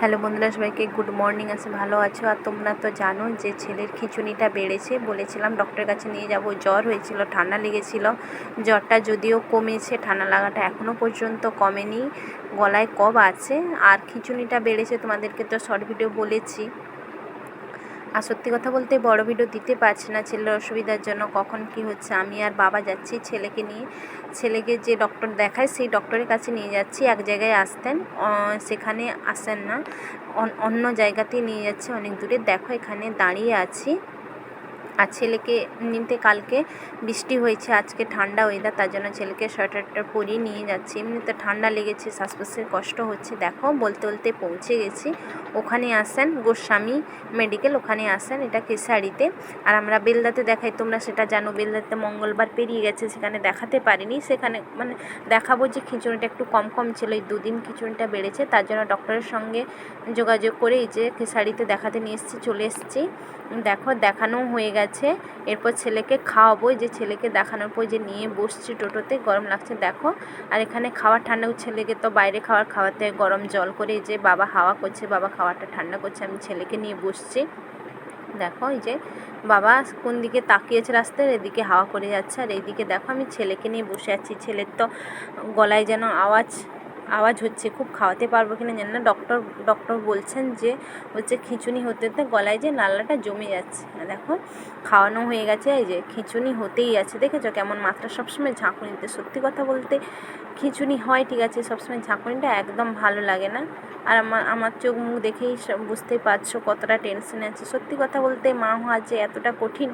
Hello বন্ধুরা, সবাইকে good morning আছে ভালো আছো? আর তোমরা তো জানো যে ছেলের খিচুনিটা বেড়েছে, বলেছিলাম ডক্টরের কাছে নিয়ে যাব। জ্বর হয়েছিল, ঠান্ডা লেগেছিল, জ্বরটা যদিও কমেছে, ঠান্ডা লাগাটা এখনও পর্যন্ত কমেনি, গলায় কব আছে। আর খিচুনিটা বেড়েছে, তোমাদেরকে তো শর্ট ভিডিও বলেছি। আর সত্যি কথা বলতে বড় ভিডিও দিতে পারছি না ছেলের অসুবিধার জন্য। কখন কি হচ্ছে? আমি আর বাবা যাচ্ছি ছেলেকে নিয়ে। ছেলেকে যে ডক্টর দেখায়, সেই ডক্টরের কাছে নিয়ে যাচ্ছি। এক জায়গায় আসতেন সেখানে আসেন না। অন্য জায়গাতেই নিয়ে যাচ্ছে, অনেক দূরে। দেখো এখানে দাঁড়িয়ে আছি। আর ছেলেকে নিতে কালকে বৃষ্টি হয়েছে, আজকে ঠান্ডা ওয়েদার তার জন্য ছেলেকে সোয়েটারটা পরিয়ে নিয়ে যাচ্ছি। এমনিতে ঠান্ডা লেগেছে, শ্বাসপ্রশ্বাসের কষ্ট হচ্ছে। দেখো, বলতে বলতে পৌঁছে গেছি। ওখানে আসেন গোস্বামী মেডিকেল ওখানে আসেন, এটা কেশারিতে আর আমরা বেলদাতে দেখাই, তোমরা সেটা জানো, বেলদাতে মঙ্গলবার পেরিয়ে গেছে, সেখানে দেখাতে পারিনি। সেখানে মানে দেখাবো যে খিচুড়িটা একটু কম কম ছিল, এই দুদিন খিচুড়িটা বেড়েছে। তার জন্য ডক্টরের সঙ্গে যোগাযোগ করে এই যে কেশারিতে দেখাতে নিয়ে এসেছি, চলে এসেছি। দেখো দেখানো হয়ে গেছে। এরপর ছেলেকে খাওয়াবো। যে ছেলেকে দেখানোর পর যে নিয়ে বসছি টোটোতে, গরম লাগছে, দেখো। আর এখানে খাওয়ার ঠান্ডা ছেলেকে তো বাইরে খাওয়ার খাওয়াতে গরম জল করে যে বাবা হাওয়া করছে, বাবা খাওয়াটা ঠান্ডা করছে, আমি ছেলেকে নিয়ে বসছি। দেখো এই যে বাবা কোন দিকে তাকিয়েছে রাস্তার, এদিকে হাওয়া করে যাচ্ছে। আর এইদিকে দেখো আমি ছেলেকে নিয়ে বসে আছি। ছেলের তো গলায় যেন আওয়াজ আওয়াজ হচ্ছে, খুব খাওয়াতে পারব কি না জানি না। ডক্টর ডক্টর বলছেন যে হচ্ছে খিঁচুনি হতে হতে গলায় যে নালাটা জমে যাচ্ছে। দেখো, খাওয়ানো হয়ে গেছে, এই যে খিঁচুনি হতেই আছে। দেখেছ কেমন মাত্রা? সবসময় ঝাঁকুনিতে। সত্যি কথা বলতে খিঁচুনি হয়, ঠিক আছে, সবসময় ঝাঁকুনিটা একদম ভালো লাগে না। আর আমার আমার চোখ মুখ দেখেই বুঝতেই পারছ কতটা টেনশনে আছে। সত্যি কথা বলতে মা হওয়া যে এতটা কঠিন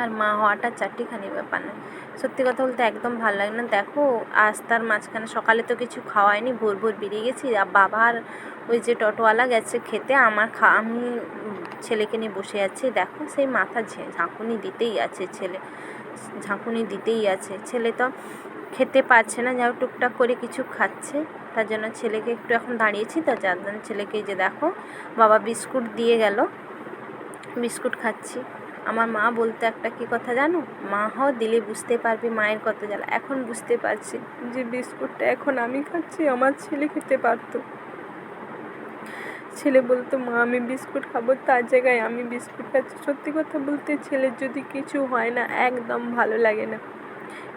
আর মা হওয়াটা চারটিখানি ব্যাপার না। সত্যি কথা বলতে একদম ভালো লাগে না। দেখো, আজ তার মাঝখানে সকালে তো কিছু খাওয়ায়নি, ভোর ভোর বেরিয়ে গেছি। আর বাবার ওই যে টোটোওয়ালা গেছে খেতে, আমার খা, আমি ছেলেকে নিয়ে বসে আছি। দেখো, সেই মাথা ঝাঁকুনি দিতেই আছে ছেলে। ঝাঁকুনি দিতেই আছে। ছেলে তো খেতে পারছে না, যাও টুকটাক করে কিছু খাচ্ছে। তার জন্য ছেলেকে একটু এখন দাঁড়িয়েছি, তো যার জন্য ছেলেকে যে দেখো, বাবা বিস্কুট দিয়ে গেল। বিস্কুট খাচ্ছি। আমার মা বলতে একটা কি কথা জানো? মা হও, দিলে বুঝতে পারবে মায়ের কত জ্বালা। এখন বুঝতে পারছি যে বিস্কুটটা এখন আমি খাচ্ছি, আমার ছেলে খেতে পারতো। ছেলে বলতো, মা, আমি বিস্কুট খাব, তার জায়গায় আমি বিস্কুট খাচ্ছি। সত্যি কথা বলতে ছেলের যদি কিছু হয় না, একদম ভালো লাগে না।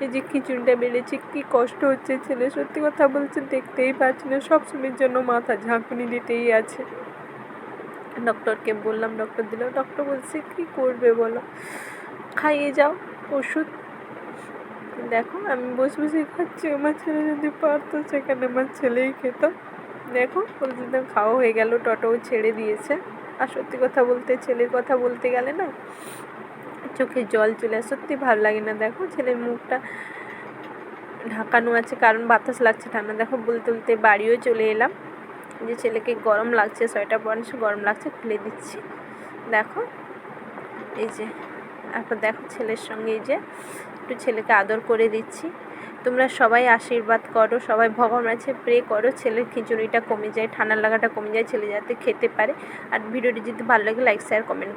এই যে খিচুড়িটা বেড়েছে, কী কষ্ট হচ্ছে ছেলে। সত্যি কথা বলছে দেখতেই পাচ্ছি না, সবসময়ের জন্য মাথা ঝাঁকুনি দিতেই আছে। ডক্টরকে বললাম ডক্টর দিল। ডক্টর বলছে, কী করবে বলো? খাইয়ে যাও, ওষুধ। দেখো, আমি বসে বসে খাচ্ছি, আমার ছেলে যদি পারতো, সেখানে আমার ছেলেই খেত। দেখো বলতে খাওয়া হয়ে গেল, টোটোও ছেড়ে দিয়েছে। আর সত্যি কথা বলতে, ছেলের কথা বলতে গেলে না, চোখে জল চলে আসে, সত্যি ভালো লাগে না। দেখো, ছেলের মুখটা ঢাকানো আছে, কারণ বাতাস লাগছে ঠান্ডা। দেখো, বলতে বলতে বাড়িও চলে এলাম। যে ছেলেকে গরম লাগছে, সোয়েটার পরে গরম লাগছে, খুলে দিচ্ছি। দেখো, এই যে, এখন দেখো ছেলের সঙ্গে এই যে, একটু ছেলেকে আদর করে দিচ্ছি। তোমরা সবাই আশীর্বাদ করো, সবাই ভগবান আছে প্রে করো, ছেলের খিচুড়িটা কমে যায়, ঠান্ডা লাগাটা কমে যায়, ছেলে যাতে খেতে পারে। আর ভিডিওটি যদি ভালো লাগে লাইক শেয়ার কমেন্ট